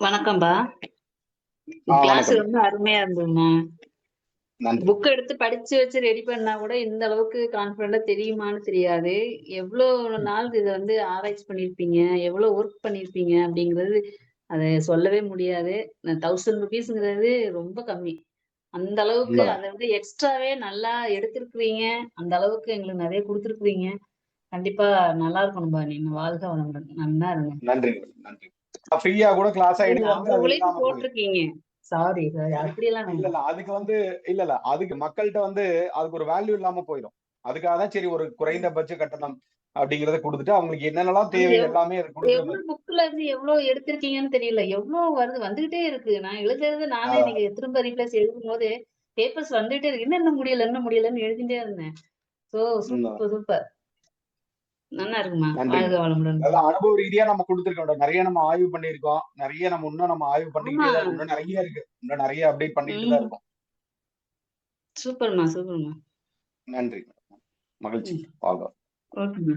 வணக்கம்பா. Class. ரொம்ப அருமையா இருந்ததுண்ணா நன்றி. புக் எடுத்து படிச்சு வச்சு ரெடி பண்ணா கூட இந்த அளவுக்கு கான்பிடண்டா தெரியுமான்னு தெரியாது. எவ்வளவு நாள் இதை வந்து ஆராய்ச்சி பண்ணிருப்பீங்க? எவ்வளவு ஒர்க் பண்ணிருப்பீங்க? அப்படிங்கிறது அதை சொல்லவே முடியாது. தௌசண்ட் ருபீஸ்ங்கிறது ரொம்ப கம்மி. அந்த அளவுக்கு. அதை வந்து எக்ஸ்ட்ராவே நல்லா எடுத்திருக்கிறீங்க. அந்த அளவுக்கு எங்களுக்கு நிறைய கொடுத்துருக்குறீங்க. கண்டிப்பா நல்லா இருக்கணும்பா. நீங்க வாழ்க வளமுடன். நல்லா இருங்க. நன்றி நன்றி. ஃப்ரீயா கூட கிளாஸ் போயிடும். போட்டிருக்கீங்க. சாரி அப்படியெல்லாம் இல்ல இல்ல. அதுக்கு வந்து இல்ல இல்ல. அதுக்கு மக்கள்கிட்ட வந்து அதுக்கு ஒரு வேல்யூ இல்லாம போயிடும் அதுக்காக தான் சரி ஒரு குறைந்தபட்ச கட்டணம் அப்படிங்கறத கொடுத்துட்டு அவங்களுக்கு என்னென்னலாம் தேவை எல்லாமே எவ்வளவு புக்ல இருந்து எவ்வளவு எடுத்திருக்கீங்கன்னு தெரியல. எவ்வளவு வருது வந்துகிட்டே இருக்கு. நான் எழுதுறது நானே. நீங்க திரும்ப ரீப்ளேஸ் எழுதும் போது பேப்பர்ஸ் வந்துட்டே இருக்கு. என்ன இன்னும் முடியல என்ன முடியலன்னு எழுதிட்டே இருந்தேன். சோ சூப்பர் சூப்பர் நல்லா இருக்குமா? அனுபவ ரீதியா நம்ம கொடுத்துருக்கோம் நிறைய நம்ம ஆய்வு பண்ணியிருக்கோம். நிறைய நம்ம இன்னும் நம்ம ஆய்வு பண்ணிக்கிட்டே. இன்னும் நிறைய இருக்கு. இன்னும் நிறைய அப்டேட் பண்ணிட்டு தான் ம். இருக்கோம். சூப்பர்மா சூப்பர்மா. நன்றி. மகிழ்ச்சி. ஓகேமா